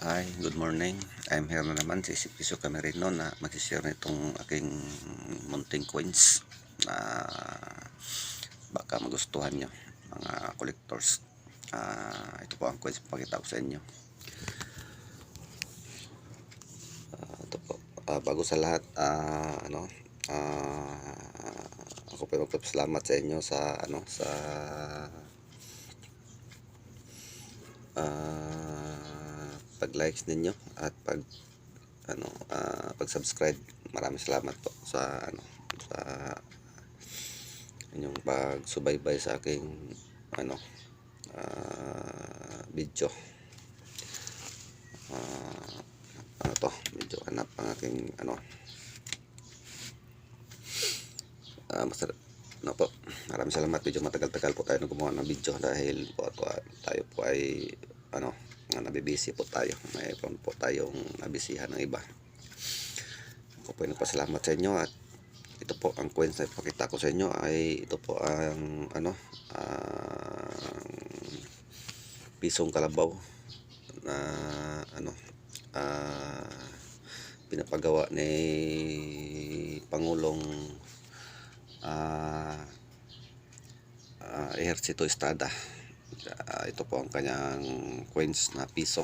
Hi, good morning. I'm here na naman si Piso Camerino na mag-share nitong aking munting coins na baka magustuhan nyo mga collectors. Ah, ito po ang coins pakita ko sa inyo. Ah, ito po. Ah, bago sa lahat, ah, ano, ah, ako po magpapasalamat sa inyo sa ano sa ah, pag-likes ninyo at pag ano ah, pag-subscribe. Maraming salamat po sa ano sa inyong pagsubaybay sa aking ano ah, video. Ah, ano to, medyo hanap ang aking ano Ah, masarap. No po. Maraming salamat. Medyo matagal-tagal po tayo na gumawa ng video dahil po ah, tayo po ay ano, nga nabibisi po tayo. Mayroon po tayong nabisihan ng iba. Ako po nagpasalamat sa inyo at ito po ang coins na ipakita ko sa inyo ay ito po ang ano ang pisong kalabaw na ano ah pinapagawa ni Pangulong ah ah, Ejercito Estrada. Ah, ito po ang kanyang coins na piso.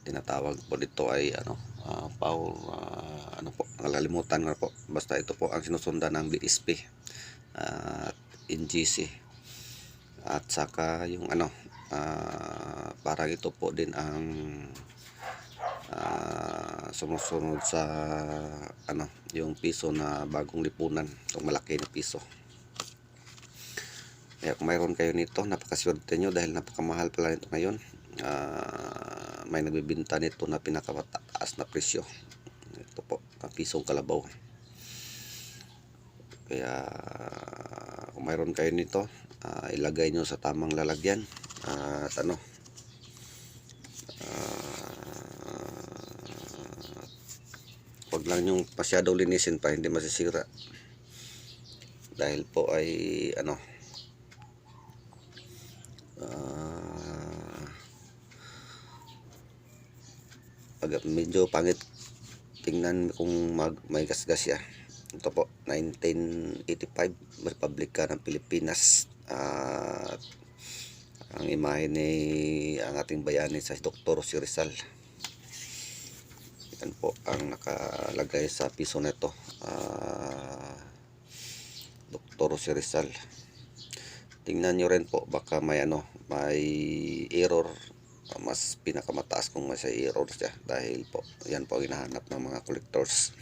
Tinatawag po dito ay ano, ah, pau ah, ano po, nakalimutan ko po. Basta ito po ang sinusundan ng BSP at NGC. At saka yung ano, ah, parang ito po din ang ah, sumusunod sa ano yung piso na bagong lipunan itong malaki na piso kaya kung mayroon kayo nito napakaswerte nyo dahil napakamahal pala nito ngayon. Ah, may nagbibinta nito na pinakamataas na presyo. Ito po pisong kalabaw. Kaya kung mayroon kayo nito ah, ilagay nyo sa tamang lalagyan. At ano ah, wag lang yung masyado linisin pa hindi masisira. Dahil po ay ano pag medyo pangit tingnan kung mag, may gasgas siya ito po 1985 Republika ng Pilipinas at ang imahe ni ang ating bayani sa Dr. si Rizal yan po ang nakalagay sa piso nito ah Dr. si Rizal tingnan nyo rin po baka may ano may error mas pinakamataas kung may error siya. Dahil po yan po hinahanap ng mga collectors.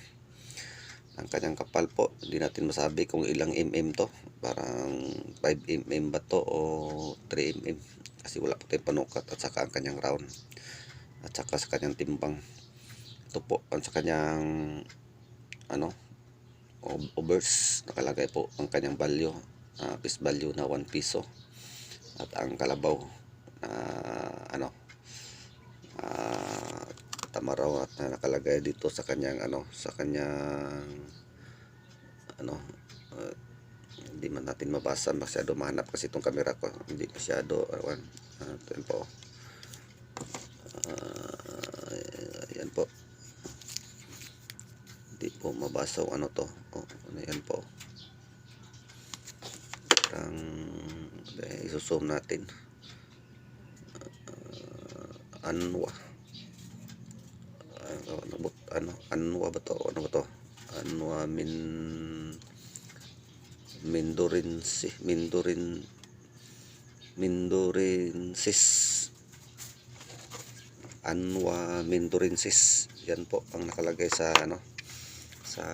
Ang kanyang kapal po hindi natin masabi kung ilang mm to. Parang 5 mm ba to o 3 mm kasi wala po tayong panukat at saka ang kanyang round. At saka sa kanyang timbang. Ito po ang sa kanyang ano overs nakalagay po ang kanyang value ah, piece value na 1 piso. At ang kalabaw na ano? Ah, tamaraw at na nakalagay dito sa kanyang ano sa kanyang ano ah, hindi man natin mabasa masyado mahanap kasi itong camera ko hindi masyado uh, ito yun po. Ah, yan po. Hindi po mabasa ano to. Oh, ano yan po. Parang eh, isusum natin anwa. Ano ba- ano anwa ba to? Ano ba to? Anwa min mindorinsi mindorin mindorensis anwa mindorensis yan po ang nakalagay sa ano sa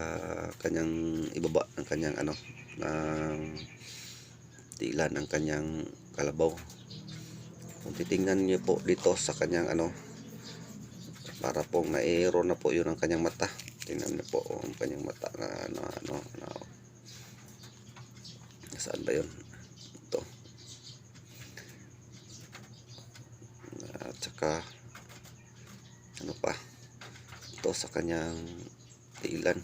kanyang ibaba ng kanyang ano ng tila ng kanyang kalabaw kung titingnan niyo po dito sa kanyang ano para pong na-error na po yun ang kanyang mata. Tingnan niyo po ang kanyang mata na ano ano, ano saan ba yun? Ito. At saka ano pa? Ito sa kanyang tiilan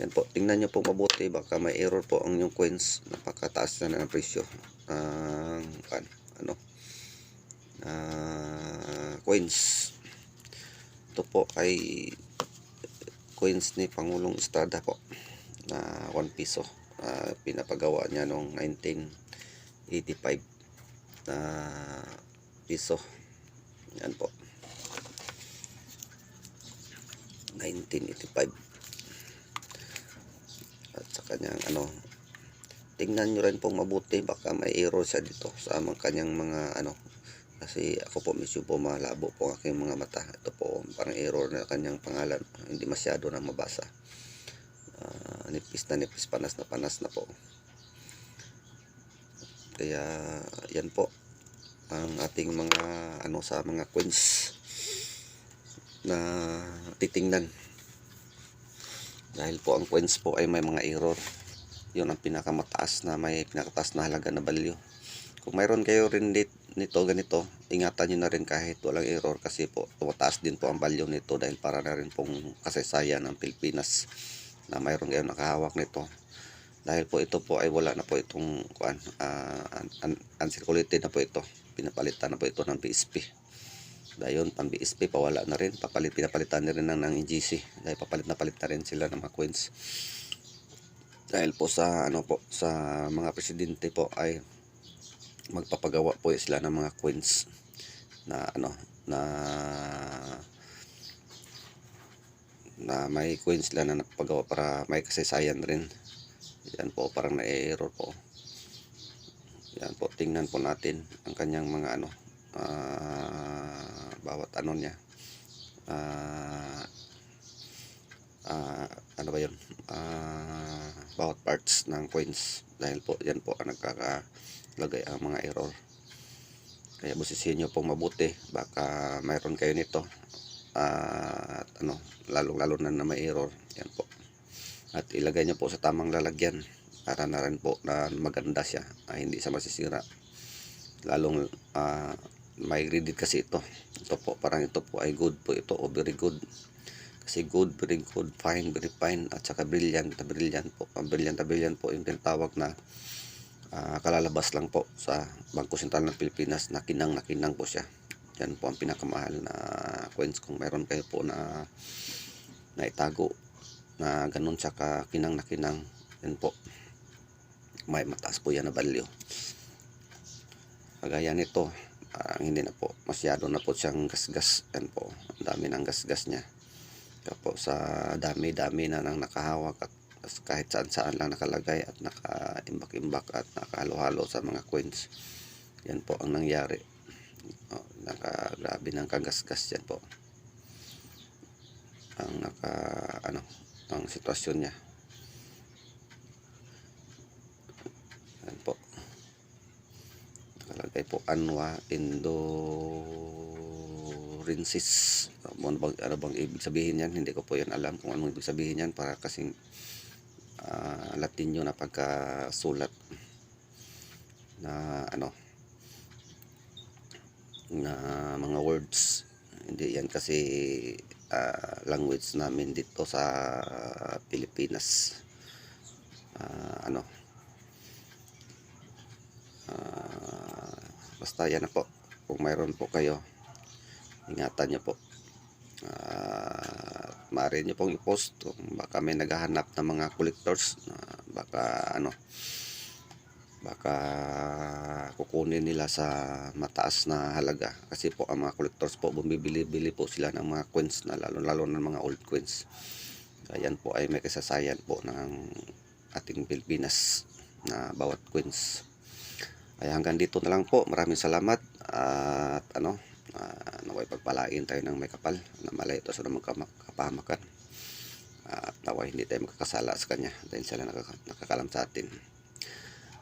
yan po. Tingnan niyo po mabuti. Baka may error po ang inyong coins. Napakataas na ng presyo ang ano ano ah, coins. Ito po ay coins ni Pangulong Estrada po na 1 piso. Ah, pinapagawa niya noong 1985 na piso. Yan po. 1985 at sa kanyang ano tingnan nyo rin pong mabuti baka may error siya dito sa mga kanyang mga ano kasi ako po medyo po malabo po ang aking mga mata. Ito po parang error na kanyang pangalan. Hindi masyado na mabasa. Ah, nipis na nipis panas na panas na po. Kaya yan po ang ating mga ano sa mga coins na titingnan. Dahil po ang coins po ay may mga error. Yun ang pinakamataas na may pinakataas na halaga na value kung mayroon kayo rin nito ganito ingatan nyo na rin kahit walang error kasi po tumataas din po ang value nito dahil para na rin pong kasaysayan ng Pilipinas na mayroon kayo nakahawak nito. Dahil po ito po ay wala na po itong kuan uh, un- un- uncirculated na po ito. Pinapalitan na po ito ng PSP dahil yun pang BSP pawala na rin. Papalit pinapalitan na rin ng, ng EGC dahil papalit na palit na rin sila ng mga coins. Dahil po sa ano po sa mga presidente po ay magpapagawa po sila ng mga coins na ano na na may coins sila na napagawa para may kasaysayan rin. Yan po parang na-error po. Yan po tingnan po natin ang kanyang mga ano ah, bawat ano niya. Ah ah, ano ba yun? Ah, bawat parts ng coins dahil po yan po ang nagkakalagay ang mga error. Kaya busisihin nyo pong mabuti baka mayroon kayo nito. At ano lalong lalo na na may error. Yan po. At ilagay nyo po sa tamang lalagyan para na rin po na maganda siya ah, hindi siya masisira. Lalong ah, may graded kasi ito. Ito po parang ito po ay good po ito o very good. Kasi good, very good, fine, very fine at saka brilliant, brilliant po. Ang brilliant brilliant po yung tinatawag na ah, kalalabas lang po sa Bangko Sentral ng Pilipinas. Na kinang na kinang po siya. Yan po ang pinakamahal na coins. Kung meron kayo po na na itago na ganun saka kinang na kinang yan po. May mataas po yan na value. Kagaya nito parang hindi na po. Masyado na po siyang gasgas. Yan po. Ang dami ng gasgas niya. Kaya po sa dami-dami na nang nakahawak at kahit saan-saan lang nakalagay at nakaimbak-imbak at nakahalo-halo sa mga coins. Yan po ang nangyari. Oh, naka, grabe ng kagasgas yan po. Ang naka ano ang sitwasyon niya. Yan po. Nakalagay po Anwa Endorensis ano bang, ano bang ibig sabihin yan? Hindi ko po yan alam kung anong ibig sabihin yan para kasing ah, Latinyo na pagkasulat na ano na mga words. Hindi yan kasi ah, language namin dito sa Pilipinas. Ah, ano Ah, basta yan na po. Kung mayroon po kayo ingatan nyo po. Uh, maaari nyo pong i-post kung baka may naghahanap ng mga collectors na baka ano baka kukunin nila sa mataas na halaga. Kasi po ang mga collectors po bumibili-bili po sila ng mga coins na lalo lalo ng mga old coins. Ayan po ay may kasasayan po ng ating Pilipinas na bawat coins. Ay hanggang dito na lang po. Maraming salamat at ano uh, naway pagpalain tayo ng may kapal na malayo to sa namang kapahamakan. At naway hindi tayo magkakasala sa kanya dahil sila nakaka, nakakalam sa atin.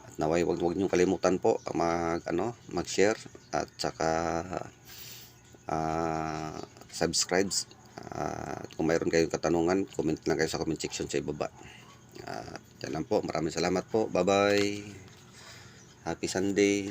At naway wag wag niyong kalimutan po mag ano mag-share at saka uh, subscribe. At kung mayroon kayong katanungan comment lang kayo sa comment section sa ibaba. At yan lang po. Maraming salamat po. Bye bye happy sunday